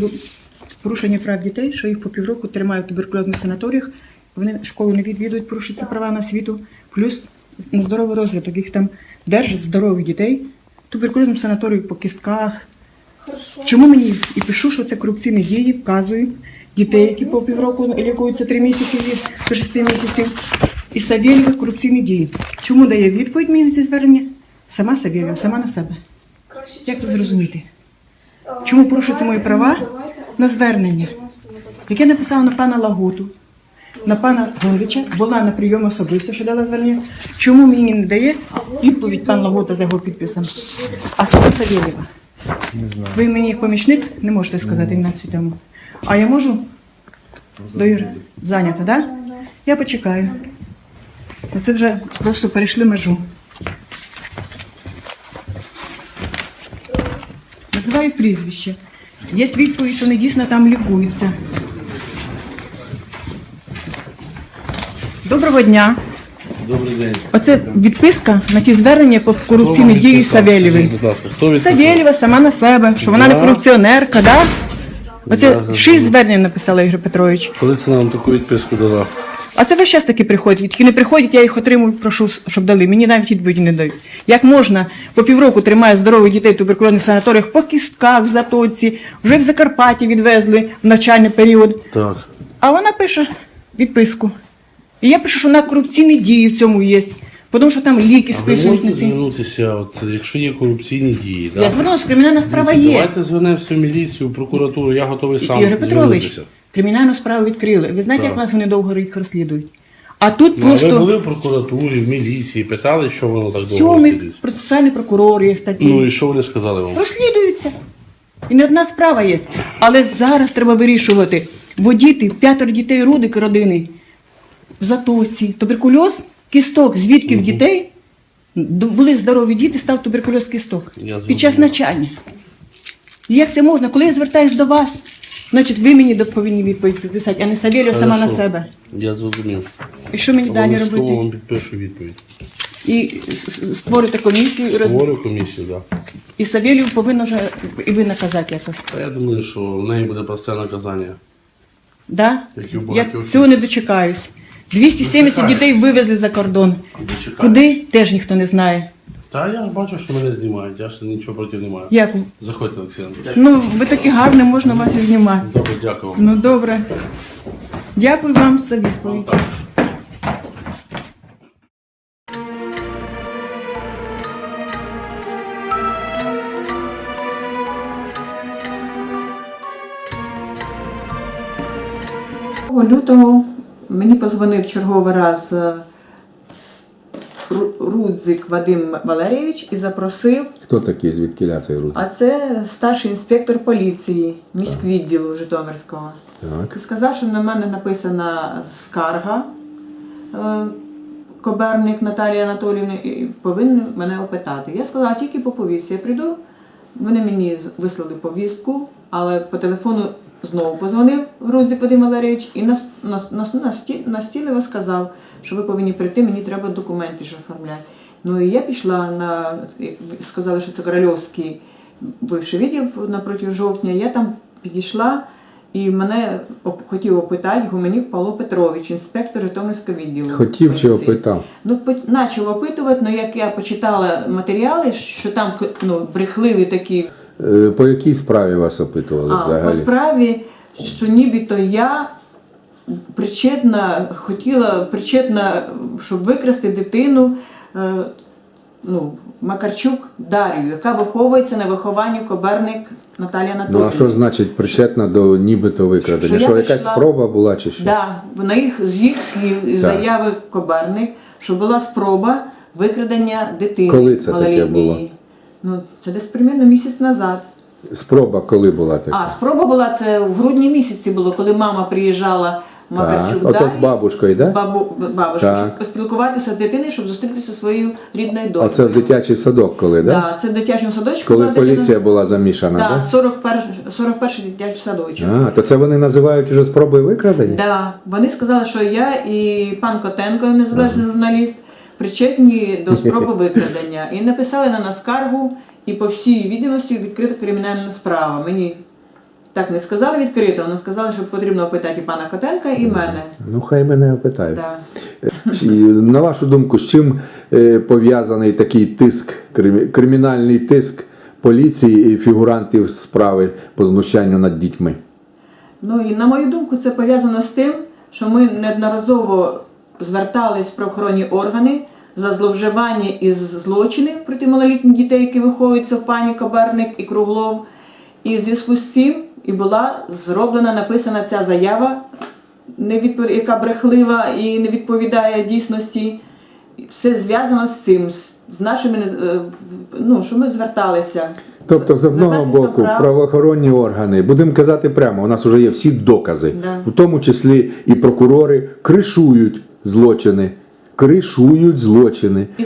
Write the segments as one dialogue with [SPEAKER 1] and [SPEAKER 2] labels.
[SPEAKER 1] приводу порушення прав дітей, що їх по півроку тримають в туберкульозних санаторіях, вони школу не відвідують, порушуються права на освіту, плюс на здоровий розвиток. Їх там держать здорових дітей. в Туберкульозному санаторію по кістках.
[SPEAKER 2] Хорошо.
[SPEAKER 1] Чому мені і пишу, що це корупційні дії, вказую дітей, які по півроку лікуються три місяці від шести місяців. І Савєлєва корупційні дії. Чому дає відповідь мені ці звернення? Сама Савєлєва, сама на себе. Як це зрозуміти? Чому порушуються мої права на звернення? Яке написала на пана Лагуту, на пана Гонвича, була на прийомі особисто, що дала звернення. Чому мені не дає відповідь пан Лагута за його підписом? А сама Савєлєва. Ви мені як помічник не можете сказати на цю тему. А я можу? До Юри? Зайнято, так? Да? Я почекаю. Це вже просто перейшли межу. Називаю прізвище. Є відповідь, що вони дійсно там лікуються. Доброго дня.
[SPEAKER 3] Добрий день.
[SPEAKER 1] Оце відписка на ті звернення по корупційній дії Савєлєвої. Савєлєва сама на себе, що вона не корупціонерка, да? Оце шість звернень написала Ігор Петрович.
[SPEAKER 3] Коли це нам таку відписку дала?
[SPEAKER 1] А це весь час таки приходять. Тільки не приходять, я їх отримую, прошу, щоб дали. Мені навіть відповіді не дають. Як можна по півроку тримає здорових дітей в туберкульозних санаторіях по кістках в затоці, вже в Закарпатті відвезли в навчальний період.
[SPEAKER 3] Так.
[SPEAKER 1] А вона пише відписку. І я пишу, що на корупційні дії в цьому є. Тому що там ліки
[SPEAKER 3] А ви
[SPEAKER 1] списують на
[SPEAKER 3] можете
[SPEAKER 1] ці.
[SPEAKER 3] звернутися, от, якщо є корупційні дії,
[SPEAKER 1] Я
[SPEAKER 3] да?
[SPEAKER 1] звернулася, кримінальна справа
[SPEAKER 3] Дивіться,
[SPEAKER 1] є.
[SPEAKER 3] Давайте звернемося в міліцію, в прокуратуру, я готовий сам
[SPEAKER 1] Ігор Петрович,
[SPEAKER 3] звернутися.
[SPEAKER 1] Кримінальну справу відкрили. Ви знаєте,
[SPEAKER 3] Так.
[SPEAKER 1] як нас вони довго їх розслідують? А тут
[SPEAKER 3] Ну, а
[SPEAKER 1] просто
[SPEAKER 3] ви були в прокуратурі, в міліції, питали, що воно так довго
[SPEAKER 1] сьомий
[SPEAKER 3] розслідується?
[SPEAKER 1] процесуальний прокурор є статті.
[SPEAKER 3] Ну і що вони сказали вам?
[SPEAKER 1] Розслідуються. І не одна справа є. Але зараз треба вирішувати, бо діти, п'ятеро дітей рудик родини в затоці, туберкульоз, кісток, звідки в дітей д- були здорові діти, став туберкульоз кісток
[SPEAKER 3] Я
[SPEAKER 1] під час
[SPEAKER 3] зрозумів.
[SPEAKER 1] навчання. Як це можна? Коли я звертаюсь до вас, значить ви мені повинні відповідь підписати, а не Савєлєва сама на
[SPEAKER 3] Хорошо.
[SPEAKER 1] себе.
[SPEAKER 3] Я зрозумів.
[SPEAKER 1] І що мені далі
[SPEAKER 3] Обов'язково
[SPEAKER 1] робити?
[SPEAKER 3] вам підпишу відповідь.
[SPEAKER 1] І с- с- створити комісію, і, роз...
[SPEAKER 3] Говорю комісію, так. Да.
[SPEAKER 1] і Савєлєв повинна вже і ви наказати якось.
[SPEAKER 3] Та я думаю, що в неї буде просте наказання.
[SPEAKER 1] Да?
[SPEAKER 3] Як і у
[SPEAKER 1] Я
[SPEAKER 3] багатьох
[SPEAKER 1] цього не дочекаюсь. 270 дітей вивезли за кордон. Куди? Теж ніхто не знає.
[SPEAKER 3] Та я ж бачу, що мене знімають, я ж нічого проти не маю.
[SPEAKER 1] Як?
[SPEAKER 3] Заходьте, Олексій Анатолійович.
[SPEAKER 1] Ну, ви такі гарні, можна вас і знімати.
[SPEAKER 3] Добре, дякую вам.
[SPEAKER 1] Ну добре. Дякую вам за відповідь. лютого мені позвонив черговий раз е, Рудзик Вадим Валерійович і запросив
[SPEAKER 4] Хто такий звідки цей руд?
[SPEAKER 1] А це старший інспектор поліції міськвідділу Житомирського.
[SPEAKER 4] Так.
[SPEAKER 1] І сказав, що на мене написана скарга е, Коберник Наталії Анатоліївни і повинен мене опитати. Я сказала, тільки по повістці. Я прийду. Вони мені вислали повістку, але по телефону знову позвонив Грузик Вадим Валерійович і насті- настійливо сказав, що ви повинні прийти, мені треба документи ж оформляти. Ну і я пішла на сказали, що це Корольовський бивший відділ напроти жовтня. Я там підійшла і мене хотів опитати Гуменів Павло Петрович, інспектор Житомирського відділу.
[SPEAKER 4] Хотів чи опитав?
[SPEAKER 1] Ну, почав опитувати, але як я почитала матеріали, що там ну, брехливі такі
[SPEAKER 4] Е, По якій справі вас опитували
[SPEAKER 1] а, по справі, що нібито я причетна, хотіла причетна, щоб викрасти дитину. Е, ну, Макарчук Дар'ю, яка виховується на вихованні Коберник Наталія
[SPEAKER 4] Ну а що значить причетна до нібито викрадення?
[SPEAKER 1] Що я
[SPEAKER 4] Що, якась спроба була чи що?
[SPEAKER 1] Да, на їх з їх слів із
[SPEAKER 4] Так.
[SPEAKER 1] заяви Коберник, що була спроба викрадення дитини.
[SPEAKER 4] Коли це таке було?
[SPEAKER 1] Ну, це десь примірно місяць назад.
[SPEAKER 4] Спроба коли була така?
[SPEAKER 1] А, спроба була це в грудні місяці було, коли мама приїжджала Макарчук
[SPEAKER 4] ото
[SPEAKER 1] Дар'ї,
[SPEAKER 4] з бабушкою,
[SPEAKER 1] з бабу, бабушкою,
[SPEAKER 4] Так.
[SPEAKER 1] щоб поспілкуватися з дитиною, щоб зустрітися зі своєю рідною донькою.
[SPEAKER 4] Оце в дитячий садок, коли, да?
[SPEAKER 1] Да, це в дитячому садочку.
[SPEAKER 4] Коли
[SPEAKER 1] була дитина.
[SPEAKER 4] поліція була замішана,
[SPEAKER 1] Да,
[SPEAKER 4] да?
[SPEAKER 1] 41, 41 дитячий садочок.
[SPEAKER 4] А, то це вони називають вже спробою викрадення?
[SPEAKER 1] Да, вони сказали, що я і пан Котенко, незалежний журналіст, причетні до спроби викрадення. І написали на нас скаргу, і по всій відомості відкрита кримінальна справа. Мені Так не сказали відкрито, вони сказали, що потрібно опитати і пана Котенка, і мене.
[SPEAKER 4] Ну, хай мене опитають.
[SPEAKER 1] Да.
[SPEAKER 4] І, На вашу думку, з чим е, пов'язаний такий тиск, кримінальний тиск поліції і фігурантів справи по знущанню над дітьми?
[SPEAKER 1] Ну і на мою думку, це пов'язано з тим, що ми неодноразово звертались в правоохоронні органи за зловживання із злочинів проти малолітніх дітей, які виховуються в пані Коберник і Круглов. І в зв'язку з цим і була зроблена, написана ця заява, яка брехлива і не відповідає дійсності. Все зв'язано з цим, з- нашими е, ну, що ми зверталися.
[SPEAKER 4] Тобто, з одного боку,
[SPEAKER 1] прав.
[SPEAKER 4] правоохоронні органи, будемо казати прямо, у нас вже є всі докази,
[SPEAKER 1] Да.
[SPEAKER 4] в тому числі і прокурори кришують злочини, кришують злочини.
[SPEAKER 1] І,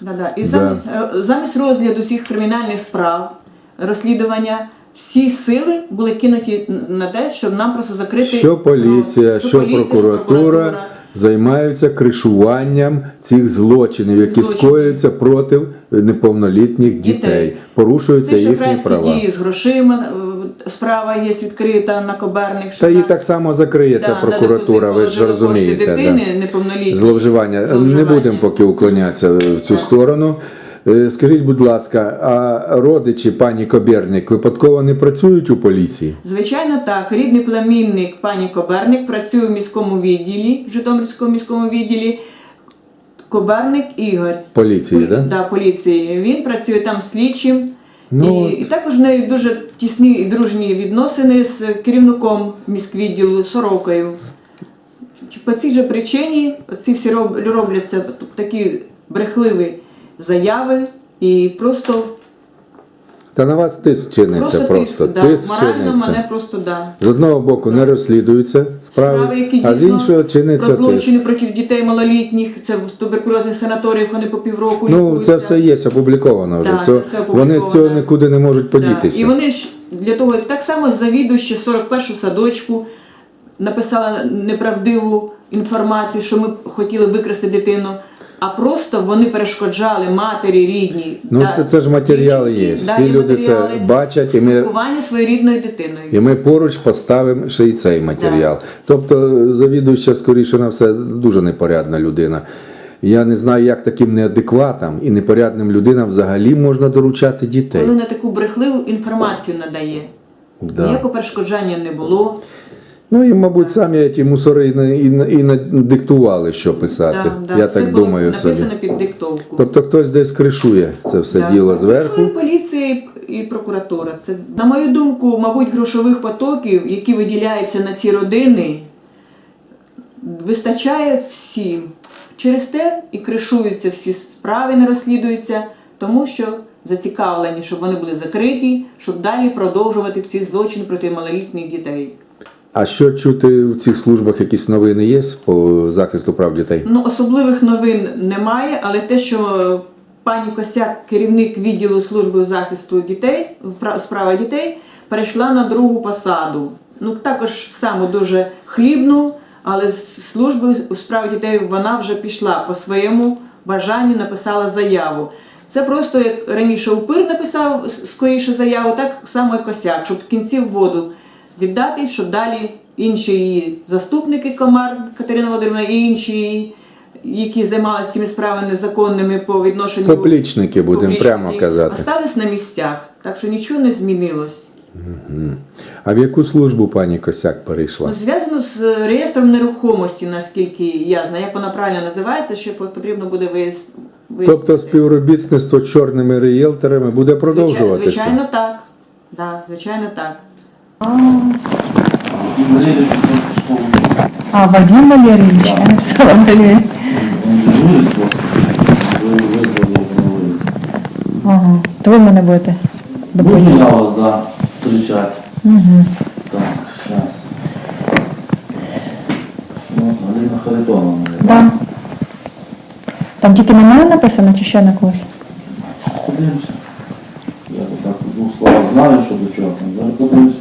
[SPEAKER 1] да-да. і
[SPEAKER 4] Да.
[SPEAKER 1] замість, е, замість розгляду цих кримінальних справ, розслідування, всі сили були кинуті на те, щоб нам просто закрити
[SPEAKER 4] Що поліція,
[SPEAKER 1] ну,
[SPEAKER 4] що
[SPEAKER 1] поліція,
[SPEAKER 4] прокуратура займаються кришуванням цих злочинів, які
[SPEAKER 1] Злочинів.
[SPEAKER 4] скоюються проти неповнолітніх дітей,
[SPEAKER 1] Дітей.
[SPEAKER 4] порушуються
[SPEAKER 1] Це
[SPEAKER 4] їхні права.
[SPEAKER 1] дії з грошима. е, Справа є відкрита на Коберник.
[SPEAKER 4] Та її так само закриється
[SPEAKER 1] Да,
[SPEAKER 4] прокуратура, ви ж розумієте.
[SPEAKER 1] кошти
[SPEAKER 4] да.
[SPEAKER 1] дитини неповнолітньої.
[SPEAKER 4] Зловживання. Не будемо поки уклонятися в цю сторону. Е, Скажіть, будь ласка, а родичі пані Кобєрник випадково не працюють у поліції?
[SPEAKER 1] Звичайно, так. Рідний племінник пані Коберник працює в міському відділі, в Житомирському міському відділі. Коберник Ігор.
[SPEAKER 4] Поліції,
[SPEAKER 1] Полі-
[SPEAKER 4] да?
[SPEAKER 1] Да, поліції. Він працює там слідчим.
[SPEAKER 4] Ну,
[SPEAKER 1] і, і також в неї дуже тісні і дружні відносини з керівником міськвідділу Сорокою. По цій же причині ці всі роб- робляться такі брехливі заяви і просто,
[SPEAKER 4] Та на вас тиск чиниться
[SPEAKER 1] просто,
[SPEAKER 4] просто.
[SPEAKER 1] тиск. Да.
[SPEAKER 4] Тиск
[SPEAKER 1] Морально
[SPEAKER 4] чиниться.
[SPEAKER 1] мене просто да.
[SPEAKER 4] З одного боку не розслідуються справи,
[SPEAKER 1] Справи, які
[SPEAKER 4] а з
[SPEAKER 1] дійсно
[SPEAKER 4] іншого чиниться
[SPEAKER 1] про злочини проти дітей малолітніх, це в туберкульозних санаторіях вони по півроку
[SPEAKER 4] Ну,
[SPEAKER 1] лікуються.
[SPEAKER 4] це все є опубліковано вже.
[SPEAKER 1] Да,
[SPEAKER 4] Цього-
[SPEAKER 1] це все
[SPEAKER 4] вони з цього нікуди не можуть
[SPEAKER 1] Да.
[SPEAKER 4] подітися.
[SPEAKER 1] І вони ж для того, так само завідуючи 41 садочку написала неправдиву інформацію, що ми хотіли викрасти дитину, а просто вони перешкоджали матері рідній.
[SPEAKER 4] Ну, це- це ж матеріал є. Всі люди це бачать, і ми-
[SPEAKER 1] спілкування своєю рідною дитиною.
[SPEAKER 4] І ми поруч поставимо ще й цей матеріал. Тобто, завідуюча, скоріше на все, дуже непорядна людина. Я не знаю, як таким неадекватам і непорядним людинам взагалі можна доручати дітей.
[SPEAKER 1] Коли на таку брехливу інформацію надає.
[SPEAKER 4] Да.
[SPEAKER 1] Ніякого перешкоджання не було.
[SPEAKER 4] Ну і, мабуть, самі ті мусори і, на- і, надиктували, що писати.
[SPEAKER 1] Да, да.
[SPEAKER 4] Я
[SPEAKER 1] Все
[SPEAKER 4] так
[SPEAKER 1] було
[SPEAKER 4] думаю собі.
[SPEAKER 1] написано під диктовку.
[SPEAKER 4] Тобто хтось десь кришує це все
[SPEAKER 1] Да.
[SPEAKER 4] діло зверху.
[SPEAKER 1] Ну, поліція і- і прокуратура. Це, на мою думку, мабуть, грошових потоків, які виділяються на ці родини, вистачає всім. Через те і кришуються всі справи, не розслідуються, тому що зацікавлені, щоб вони були закриті, щоб далі продовжувати ці злочини проти малолітніх дітей.
[SPEAKER 4] А що чути в цих службах? Якісь новини є по захисту прав дітей?
[SPEAKER 1] Ну, особливих новин немає, але те, що е, пані Косяк, керівник відділу служби захисту дітей, справа дітей, перейшла на другу посаду. Ну, також саму дуже хлібну, але з служби у справі дітей вона вже пішла по своєму бажанню, написала заяву. Це просто як раніше упир написав скоріше заяву, так само і косяк, щоб в кінці в воду віддати, щоб далі інші її заступники Комар Катерина Володимирівна і інші, її, які займалися цими справами незаконними по відношенню
[SPEAKER 4] Поплічники, будемо прямо казати.
[SPEAKER 1] остались на місцях, так що нічого не змінилось.
[SPEAKER 4] А в яку службу пані Косяк перейшла?
[SPEAKER 1] Ну, зв'язано з реєстром нерухомості, наскільки я знаю, як вона правильно називається, ще потрібно буде вияс- вияснити.
[SPEAKER 4] Тобто співробітництво з чорними рієлторами буде продовжуватися.
[SPEAKER 1] Звичайно, так. Да, звичайно, так.
[SPEAKER 5] А, Вадим Валерьевич, я написала Валерий. Ага. То ви мене будете
[SPEAKER 6] Буду я вас, да, встречать.
[SPEAKER 5] Угу.
[SPEAKER 6] Так, сейчас. Ну, Галина Харитонова, наверное.
[SPEAKER 5] Да. Там тільки на мене написано чи ще на когось?
[SPEAKER 6] Подивимося. Я так в двох словах знаю, що до чого там. Зараз подивимося.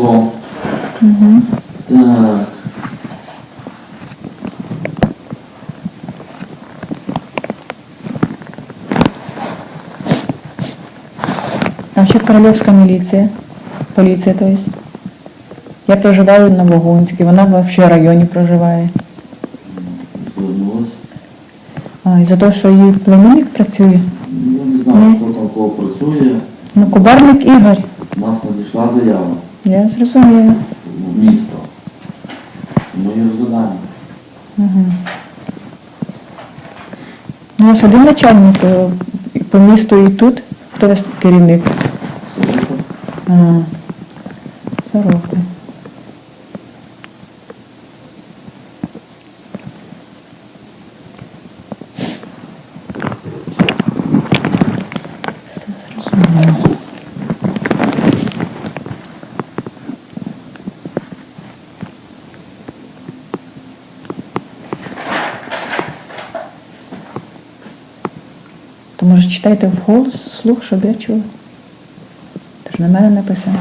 [SPEAKER 5] Угу.
[SPEAKER 6] Так.
[SPEAKER 5] А ще королівська міліція. Поліція, то есть. Я проживаю на Вогунській, вона в районі проживає. А, і за те, що її племінник працює.
[SPEAKER 6] Ну, не знаю, хто там кого працює.
[SPEAKER 5] Ну, Кубарник Ігор.
[SPEAKER 6] У нас надійшла заява
[SPEAKER 5] Я зрозуміла.
[SPEAKER 6] місто. Моє завдання. Угу.
[SPEAKER 5] У нас один начальник е, по місту і тут. Хто у вас керівник?
[SPEAKER 6] Сорока.
[SPEAKER 5] Ага. Сорока. Все зрозуміло. То може читайте вголос, слух, щоб я чула. Це ж на мене написано.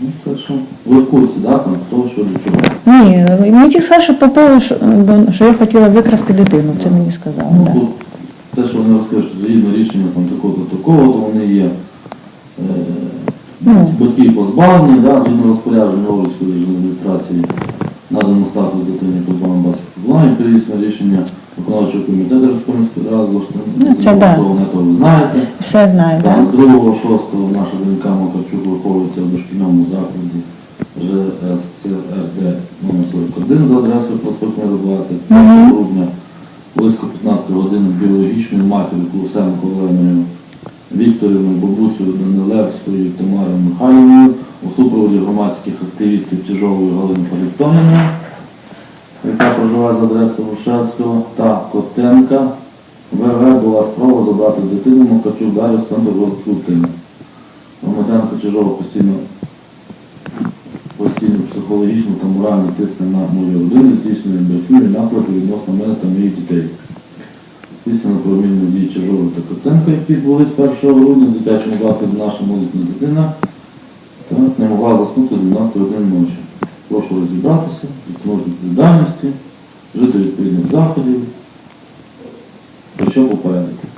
[SPEAKER 6] Ну, хорошо. Ви в курсі, да, там, хто, що, до чого?
[SPEAKER 5] Ні, мені тільки сказали, що Попова, що, бо- що я хотіла викрасти дитину, це мені сказали.
[SPEAKER 6] Ну,
[SPEAKER 5] Да.
[SPEAKER 6] тут те, що вони розкажуть, що згідно рішення там такого-то такого, то вони є е,
[SPEAKER 5] Ну.
[SPEAKER 6] батьки позбавлені, да, згідно розпорядження Овруцької адміністрації надано статус дитини позбавлення батьківського плану, перевісно рішення виконавчого комітету Республіканської ради,
[SPEAKER 5] Ну, це да.
[SPEAKER 6] то ви знаєте.
[SPEAKER 5] Все знаю,
[SPEAKER 6] Так, з 2.6 наша донька Макарчук виховується в дошкільному закладі ЖСЦРД номер 41 за адресою проспект Мира 20 грудня близько 15 години біологічною матір'ю Кулусенко Оленою Вікторівною, бабусею Данилевською Тамарою Михайлівною у супроводі громадських активістів Чижової Галини Поліктонівни, яка проживає за адресою Грушевського, та Котенка ВВ була спроба забрати дитину Макарчук Дар'ю з центру розвитку дитини. Громадянка Чижова постійно постійно психологічно та морально тисне на мою родину, здійснює брехню і напроти відносно мене та моїх дітей. Здійснено промінні дії Чижова та Котенка, які відбулись 1 грудня в дитячому закладі наша молодня дитина, та не могла заснути 12 години ночі. Прошу розібратися, відтягнути відповідальності, жити відповідних заходів, про що попередити.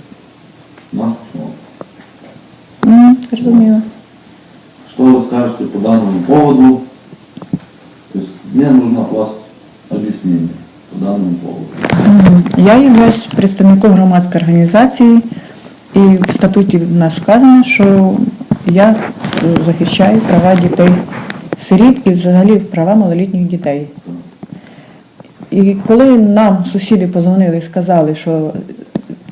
[SPEAKER 6] Нас
[SPEAKER 5] Зрозуміла.
[SPEAKER 6] Что вы скажете по данному поводу? То есть мне нужно вас объяснение по данному поводу.
[SPEAKER 5] Я є представником громадської організації, і в статуті в нас вказано, що я захищаю права дітей сиріт і взагалі права малолітніх дітей. І коли нам сусіди позвонили і сказали, що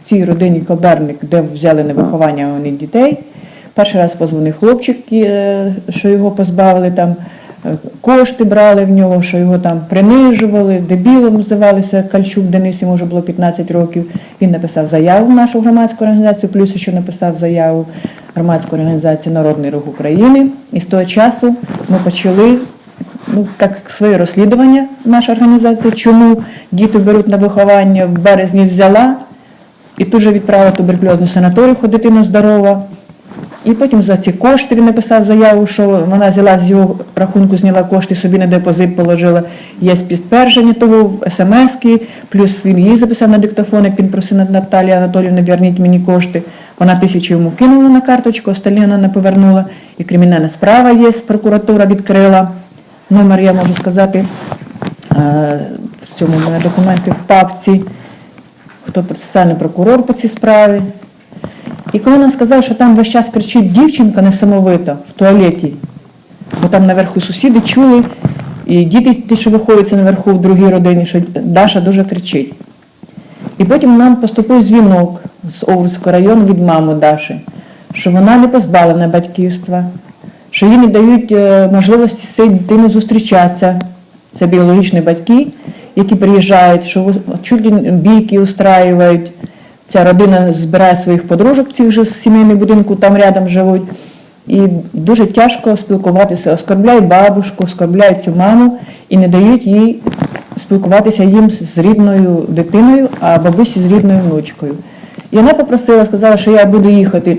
[SPEAKER 5] цій родині Коберник, де взяли на виховання вони дітей, перший раз позвонив хлопчик, е, що його позбавили там. е, Кошти брали в нього, що його там принижували, дебілом називалися Кальчук Денис, йому вже було 15 років. Він написав заяву в нашу громадську організацію, плюс ще написав заяву громадську організацію Народний рух України. І з того часу ми почали ну, так своє розслідування, наша організація, чому діти беруть на виховання, в березні взяла, і тут же відправила туберкульозну санаторію, хоч дитина здорова. І потім за ці кошти він написав заяву, що вона взяла з його рахунку, зняла кошти, собі на депозит положила. Є підтвердження того в смс-ки, плюс він її записав на диктофон, як він просив Наталія Анатоліївна, верніть мені кошти. Вона тисячу йому кинула на карточку, остальні вона не повернула. І кримінальна справа є, прокуратура відкрила. Номер я можу сказати е, в цьому мене документи в папці, хто процесуальний прокурор по цій справі. І коли нам сказали, що там весь час кричить дівчинка несамовита в туалеті, бо там наверху сусіди чули, і діти, що виховуються наверху в другій родині, що Даша дуже кричить. І потім нам поступив дзвінок з Овруцького району від мами Даші, що вона не позбавлена батьківства, що їй не дають е, можливості з цією дитиною зустрічатися. Це біологічні батьки, які приїжджають, що чуть бійки устраюють. Ця родина збирає своїх подружок, цих же з будинку, там рядом живуть. І дуже тяжко спілкуватися, оскорбляють бабушку, оскорбляють цю маму і не дають їй спілкуватися їм з рідною дитиною, а бабусі з рідною внучкою. І вона попросила, сказала, що я буду їхати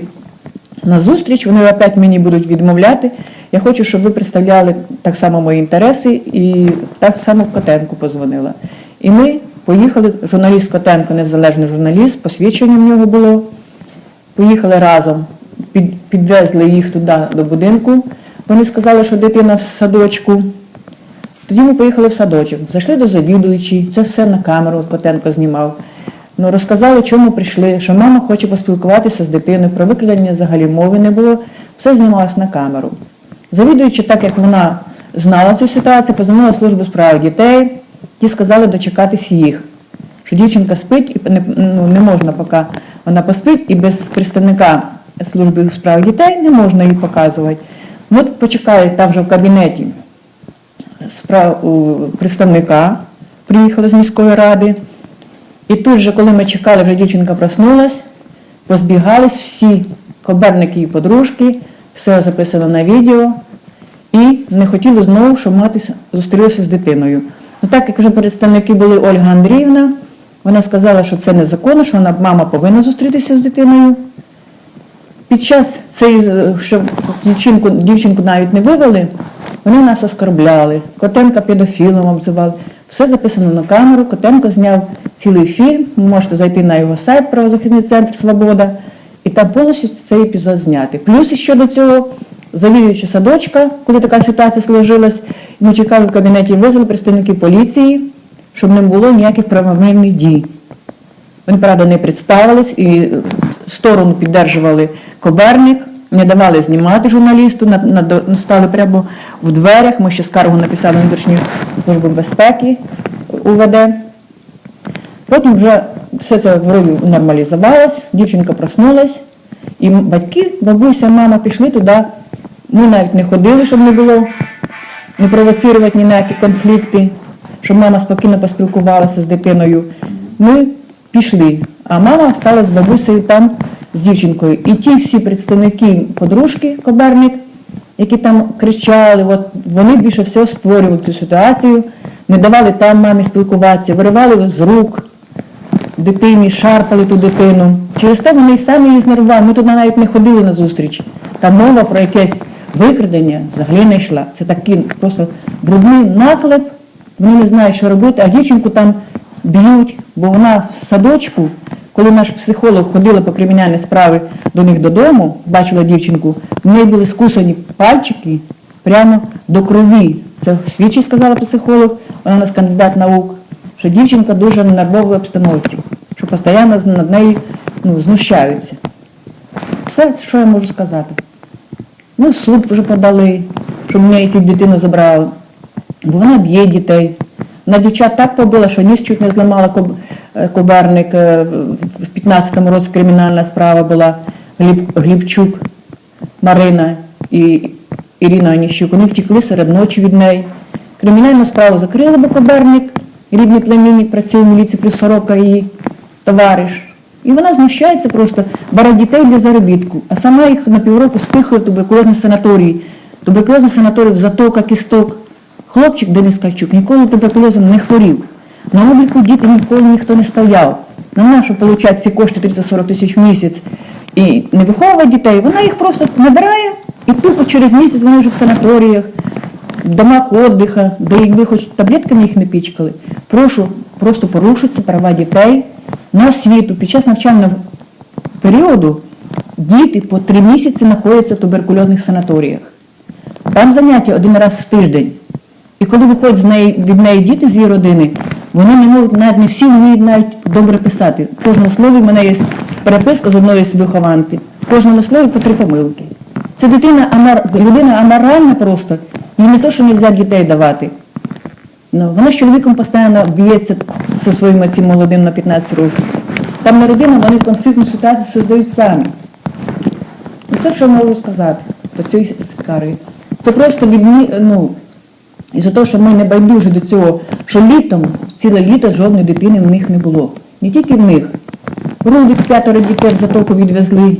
[SPEAKER 5] на зустріч, вони опять мені будуть відмовляти. Я хочу, щоб ви представляли так само мої інтереси, і так само Котенку позвонила. І ми поїхали, журналіст Котенко, незалежний журналіст, посвідчення в нього було. Поїхали разом, під, підвезли їх туди до будинку. Вони сказали, що дитина в садочку, Тоді ми поїхали в садочок, зайшли до завідуючої, це все на камеру Котенко знімав. Ну, розказали, чому прийшли, що мама хоче поспілкуватися з дитиною, про викрадення взагалі мови не було, все знімалось на камеру. Завідуючи, так як вона знала цю ситуацію, позвонила службу справ дітей, ті сказали дочекатись їх, що дівчинка спить і не, ну, не можна, поки вона поспить, і без представника служби у справах дітей не можна її показувати. Ми от почекали там вже в кабінеті справ представника, приїхали з міської ради. І тут же, коли ми чекали, вже дівчинка проснулась, позбігались всі коберники і подружки, все записано на відео, і не хотіли знову, щоб мати зустрілася з дитиною. Ну так як вже представники були Ольга Андріївна, вона сказала, що це незаконно, що вона мама повинна зустрітися з дитиною. Під час цієї, е, що дівчинку, дівчинку навіть не вивели, вони нас оскорбляли. Котенка педофілом обзивали. Все записано на камеру. Котенко зняв цілий фільм. Ви можете зайти на його сайт Правозахисний центр Свобода, і там повністю цей епізод знятий. Плюс ще до цього, завідуючи садочка, коли така ситуація сложилась, ми чекали в кабінеті, визвали представників поліції, щоб не було ніяких правомірних дій. Вони, правда, не представились і сторону піддержували Коберник, не давали знімати журналісту, на, на, стали прямо в дверях. Ми ще скаргу написали на внутрішню службу безпеки УВД. Потім вже все це вроді нормалізувалось, дівчинка проснулась, і батьки, бабуся, мама пішли туди. Ми навіть не ходили, щоб не було не провоцирувати ніякі конфлікти, щоб мама спокійно поспілкувалася з дитиною. Ми пішли, а мама стала з бабусею там з дівчинкою. І ті всі представники подружки Коберник, які там кричали, от, вони більше всього створювали цю ситуацію, не давали там мамі спілкуватися, виривали з рук дитині, шарпали ту дитину. Через те вони й самі її знервували. Ми туди навіть не ходили на зустріч. Там мова про якесь викрадення взагалі не йшла. Це такий просто брудний наклеп. Вони не знають, що робити, а дівчинку там б'ють, бо вона в садочку, коли наш психолог ходила по кримінальній справі до них додому, бачила дівчинку, в неї були скусані пальчики прямо до крові. Це свідчить, сказала психолог, вона у нас кандидат наук що дівчинка дуже в нервовій обстановці, що постійно над нею ну, знущаються. Все, що я можу сказати. Ну, суд вже подали, щоб неї цю дитину забрали. Бо вона б'є дітей. Вона дівчат так побила, що ніс чуть не зламала Коб- Коберник. В 15-му році кримінальна справа була Гліб, Глібчук, Марина і Ірина Оніщук. Вони втекли серед ночі від неї. Кримінальну справу закрили, бо Коберник, рідний племінник, працює в міліції плюс сорока її товариш. І вона знущається просто, бере дітей для заробітку, а сама їх на півроку спихує в туберкульозні санаторії. Туберкульозний санаторій в затока, кісток. Хлопчик Денис Кальчук ніколи туберкульозом не хворів. На обліку діти ніколи ніхто не стояв. На нашу получать ці кошти 30-40 тисяч в місяць і не виховує дітей, вона їх просто набирає і тупо через місяць вони вже в санаторіях, в домах віддиха, де якби хоч таблетками їх не пічкали. Прошу, просто порушуються права дітей на освіту. Під час навчального періоду діти по три місяці знаходяться в туберкульозних санаторіях. Там заняття один раз в тиждень. І коли виходять від неї діти з її родини, вони не можуть навіть не всі вміють навіть добре писати. В кожному слові в мене є переписка з одної з вихованки. В кожному слові по три помилки. Це дитина амар, людина аморальна просто. Їй не то, що не можна дітей давати. Ну, вона з чоловіком постійно б'ється зі своїм цим молодим на 15 років. Там не родина, вони конфліктну ситуацію создають самі. І це, що можу сказати по цій скарі. Це просто від ну, із-за того, що ми не байдужі до цього, що літом, ціле літо жодної дитини в них не було. Не тільки в них. Рудик п'ятеро дітей в затоку відвезли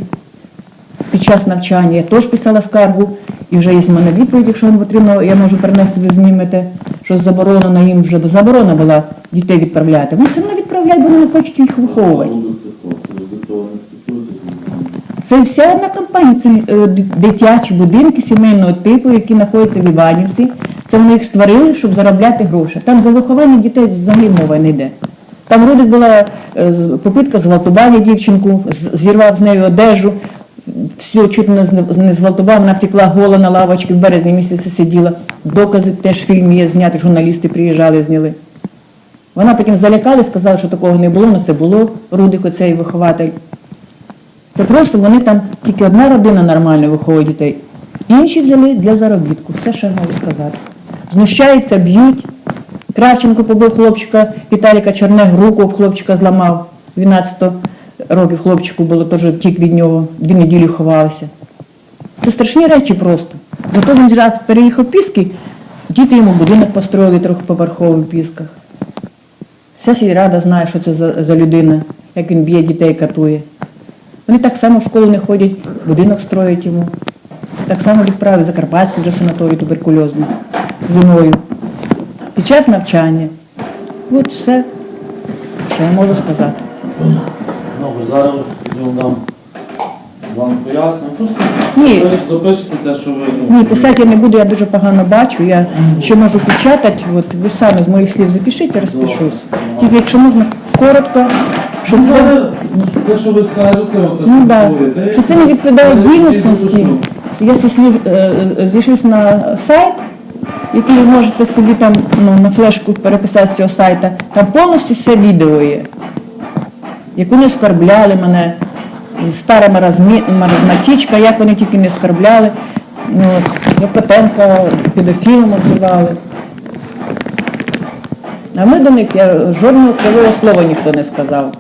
[SPEAKER 5] під час навчання. Я теж писала скаргу, і вже є в мене відповідь, якщо вам потрібно, я можу перенести, ви знімете, що заборонено їм вже, бо заборона була дітей відправляти. Вони все одно відправляють, бо вони не хочуть їх виховувати.
[SPEAKER 6] Це
[SPEAKER 5] вся одна компанія, це е, дитячі будинки сімейного типу, які знаходяться в Іванівці. Це вони їх створили, щоб заробляти гроші. Там за виховання дітей взагалі мова не йде. Там Рудик була е, попитка зґвалтування дівчинку, зірвав з нею одежу, все чуть не зґвалтував, вона втекла гола на лавочці, в березні місяці сиділа. Докази теж фільм є зняти, журналісти приїжджали, зняли. Вона потім залякала, сказала, що такого не було, але це було Рудик, оцей вихователь. Це просто вони там тільки одна родина нормально виховує дітей. Інші взяли для заробітку. Все, що я можу сказати. Знущаються, б'ють. Кравченко побив хлопчика, Віталіка Чернег руку хлопчика зламав. 12 років хлопчику було, теж втік від нього, дві неділі ховався. Це страшні речі просто. Зато він раз переїхав в Піски, діти йому будинок построїли трьохповерховий в Пісках. Вся сільрада знає, що це за, за людина, як він б'є дітей, катує. Вони так само в школу не ходять, будинок строять йому. Так само відправили Закарпатський вже санаторій туберкульозний зимою. Під час навчання. От все, що я можу сказати.
[SPEAKER 6] Добре, зараз я дам вам поясню. Просто
[SPEAKER 5] Ні.
[SPEAKER 6] запишете те, що ви. ну,
[SPEAKER 5] Ні, писати я не буду, я дуже погано бачу. Я ще можу печатати, от ви самі з моїх слів запишіть, я розпишусь. Тільки якщо можна коротко, щоб
[SPEAKER 6] Ну,
[SPEAKER 5] це.
[SPEAKER 6] те, що ви скажете, от, те,
[SPEAKER 5] Ну
[SPEAKER 6] що
[SPEAKER 5] да.
[SPEAKER 6] говорите,
[SPEAKER 5] Що це не відповідає
[SPEAKER 6] я
[SPEAKER 5] дійсності. Я зійшлю- е, е, зійшлюсь на сайт, який ви можете собі там ну, на флешку переписати з цього сайта. Там повністю все відео є. Як вони оскарбляли мене, стара маразмі- маразматічка, як вони тільки не оскарбляли. Ну, Лопатенка педофілом обзивали. А ми до них я, жодного кривого слова ніхто не сказав.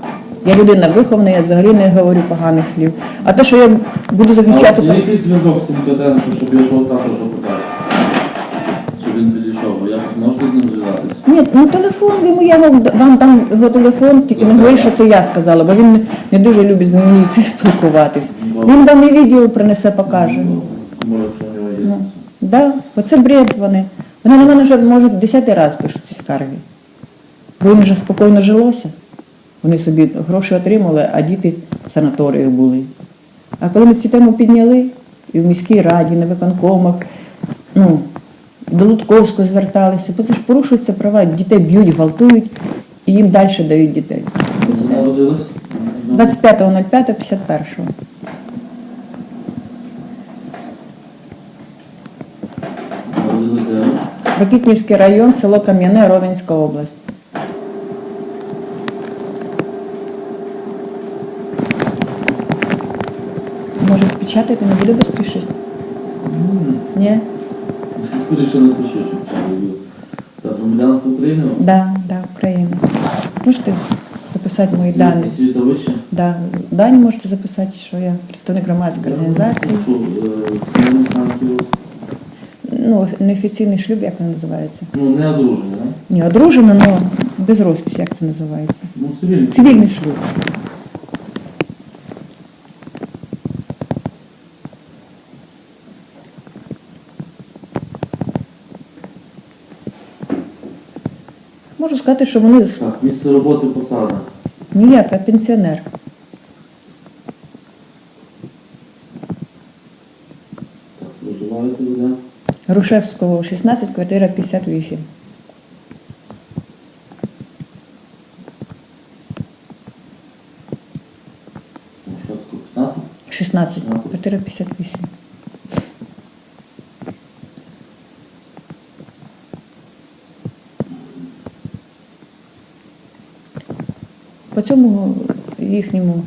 [SPEAKER 5] Я людина вихована, я взагалі не говорю поганих слів. А те, що я буду
[SPEAKER 6] А
[SPEAKER 5] захищати.
[SPEAKER 6] от Є якийсь зв'язок з цим Катенко, щоб його також опитати? Щоб можете зв'язатися?
[SPEAKER 5] Ні, ну телефон, йому я вам, вам дам його телефон, тільки не говоріть, що це я сказала, бо він не, не дуже любить з міліцією спілкуватись. Він вам і відео принесе, покаже.
[SPEAKER 6] Ну, Може, якщо у нього є.
[SPEAKER 5] Ну, да, оце бред вони. Вони на мене вже, може, десятий раз пишуть ці скарги. Бо їм вже спокійно жилося. Вони собі гроші отримали, а діти в санаторіях були. А коли ми цю тему підняли, і в міській раді, на виконкомах, ну, до Лутковського зверталися, бо це ж порушуються права, дітей б'ють, гвалтують, і їм далі дають дітей. І все.
[SPEAKER 6] Народились?
[SPEAKER 5] 25.05.51.
[SPEAKER 6] Народились?
[SPEAKER 5] Рокітнівський район, село Кам'яне, Ровенська область. Може, печатати не буде швидше? Ні?
[SPEAKER 6] Це було. Та громадянство України?
[SPEAKER 5] Да, да, Україна. Можете записати мої дані.
[SPEAKER 6] Світа вище?
[SPEAKER 5] Да, дані можете записати, що я представник громадської організації.
[SPEAKER 6] Що, е, сімейний?
[SPEAKER 5] Ну, неофіційний шлюб, як він називається?
[SPEAKER 6] Ну, не одружений, да?
[SPEAKER 5] Ні, одружена, але без розписі, як це називається?
[SPEAKER 6] Ну, цивільний.
[SPEAKER 5] Цивільний шлюб. Можу сказати, що вони з-
[SPEAKER 6] Так, місце роботи посада.
[SPEAKER 5] ніяк, а пенсіонер.
[SPEAKER 6] Так, проживаєте де?
[SPEAKER 5] Грушевського, 16, квартира 58.
[SPEAKER 6] Мошацьку 15?
[SPEAKER 5] 16, квартира 58. По цьому їхньому,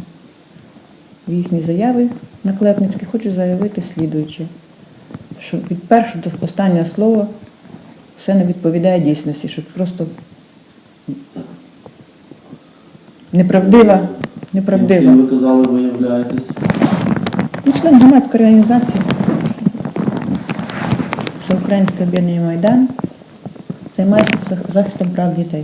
[SPEAKER 5] їхній заяві наклепницькі хочу заявити слідуюче, що від першого до останнього слова все не відповідає дійсності, що просто неправдива, неправдива.
[SPEAKER 6] Ви казали, ви являєтесь?
[SPEAKER 5] Ну, член громадської організації Всеукраїнське об'єднання Майдан займається захистом прав дітей.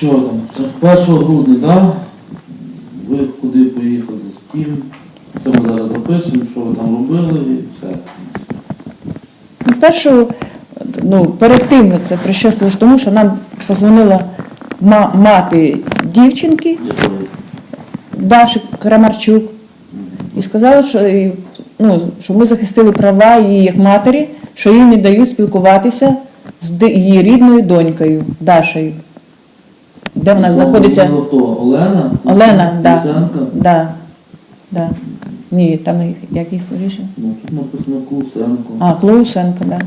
[SPEAKER 6] Що там? 1 грудня. Да? Ви куди поїхали, з ким? Це ми зараз запишемо, що ви там робили і все.
[SPEAKER 5] Ну, Першу, ну, перед тим це прищастилось тому, що нам позвонила ма- мати дівчинки
[SPEAKER 6] Якої?
[SPEAKER 5] Даші Крамарчук і сказала, що, і, ну, що ми захистили права її як матері, що їй не дають спілкуватися з ди- її рідною донькою Дашею. Де вона знаходиться?
[SPEAKER 6] Хто? Олена?
[SPEAKER 5] Олена, да. Да. Да. Ні, там їх- як їх рішення?
[SPEAKER 6] Ну, тут написано Кусенко.
[SPEAKER 5] А, Клоусенко, да.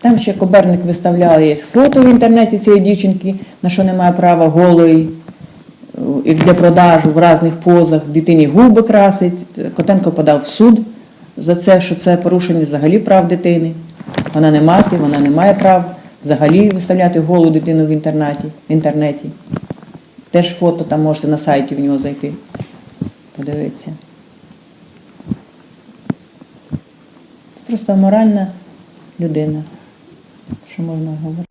[SPEAKER 5] Там ще Коберник виставляє фото в інтернеті цієї дівчинки, на що немає права голої, е, і для продажу в різних позах, дитині губи красить. Котенко подав в суд за це, що це порушення взагалі прав дитини. Вона не мати, вона не має прав взагалі виставляти голу дитину в інтернеті. В інтернеті. Теж фото там можете на сайті в нього зайти, подивитися. Це просто моральна людина. Що можна говорити?